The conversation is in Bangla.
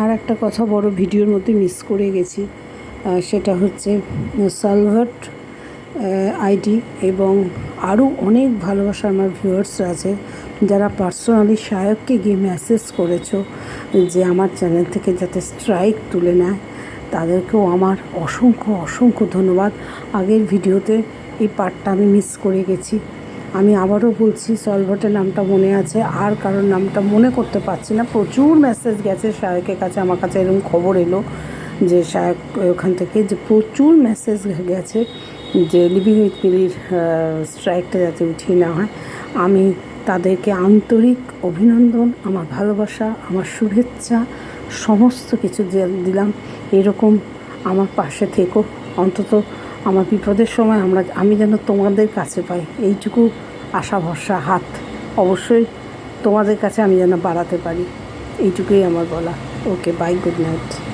আর একটা কথা বড় ভিডিওর মধ্যে মিস করে গেছি। সেটা হচ্ছে সালভার্ট আইডি এবং আরও অনেক ভালোবাসা আমার ভিউয়ার্সরা আছে। যারা পার্সোনালি সায়ককে গিয়ে মেসেজ করেছ যে আমার চ্যানেল থেকে যাতে স্ট্রাইক তুলে নেয়, তাদেরকেও আমার অসংখ্য অসংখ্য ধন্যবাদ। আগের ভিডিওতে এই পার্টটা আমি মিস করে গেছি। আমি আবারও বলছি সলভটের নামটা মনে আছে, আর কারোর নামটা মনে করতে পারছি না। প্রচুর মেসেজ গেছে শায়কের কাছে, আমার কাছে এরকম খবর এলো যে শায়ক ওখান থেকে, যে প্রচুর মেসেজ গেছে যে লিভিং উইথ মিলির স্ট্রাইকটা যাতে উঠিয়ে নেওয়া হয়। আমি তাদেরকে আন্তরিক অভিনন্দন, আমার ভালোবাসা, আমার শুভেচ্ছা, সমস্ত কিছু দিলাম। এরকম আমার পাশে থেকো। অন্তত আমার বিপদের সময় আমরা, আমি যেন তোমাদের কাছে পাই। এইটুকু আশা ভরসা, হাত। অবশ্যই তোমাদের কাছে আমি যেন বাড়াতে পারি। এইটুকুই আমার বলা। Okay bye good night